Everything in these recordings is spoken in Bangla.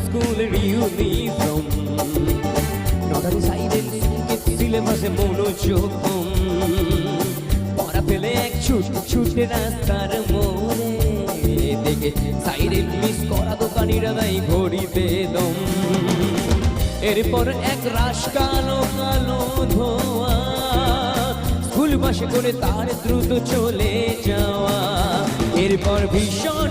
স্কুলের ইউনিফর্ম নটারি সিলেবাসে মনোযোগ। পড়া ফেলে এক ছুট ছুটে রাস্তার মোড়ে। দেখে সাইডের মিস করা দোকানিরা দেয় ঘড়িতে দম এরপর এক রাস কালো কালো ধোয়া। স্কুল বাসে করে তার দ্রুত চলে যাওয়া। এরপর ভীষণ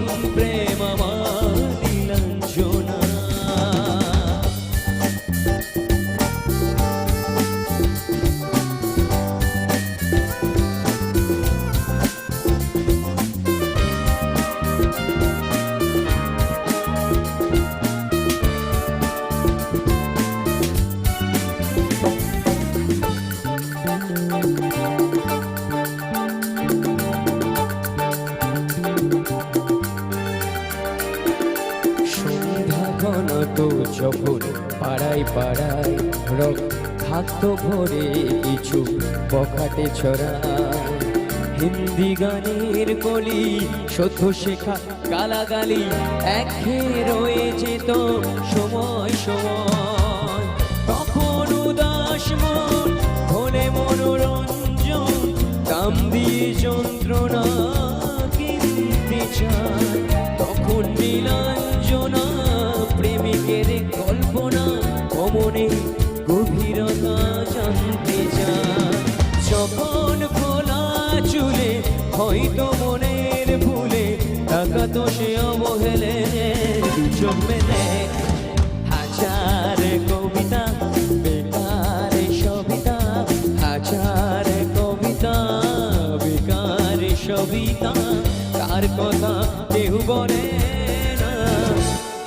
যখন পাড়ায় পাড়ায় খাদ্য ভরে কিছু বখাটে ছড়ায় হিন্দি গানের কলি সত্য শেখা গালাগালি একে রয়ে যেত সময় সময়। যখন খোলা চুলে, হয়তো মনের ভুলে, টাকা তো সে অবহেলে দুচোখ মেলে হাজার কবিতা, বেকার সবিতা, হাজার কবিতা, বেকার সবিতা, তার কথা কেউ বলে না।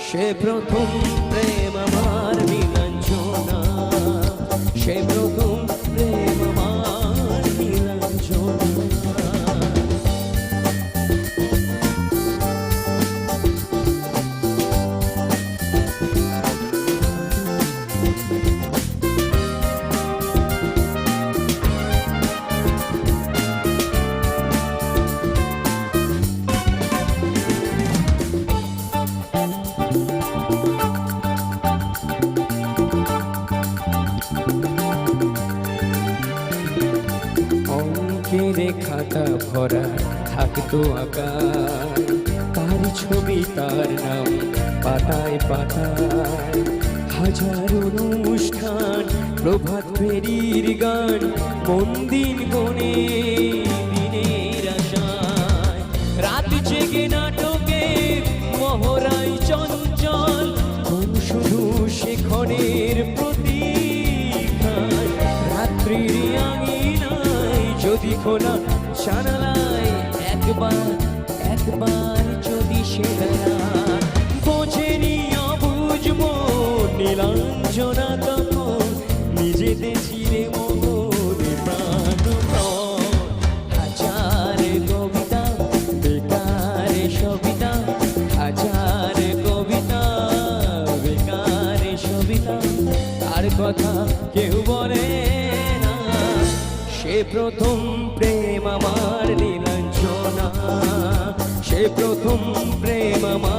সে প্রথম প্রেম আমার নীলাঞ্জনা সে প্রথম খাতা ভরা থাকতো আঁকা তার ছবি, তার নাম পাতায় পাতায়। হাজার অনুষ্ঠান, প্রভাত ফেরির গান মন্দির গনে দিনের আশায়। রাত জেগে নাটকে মহরাই কথা কেউ বলে না। সে প্রথম প্রেম আমার নীলাঞ্জনা। সে প্রথম প্রেম আমার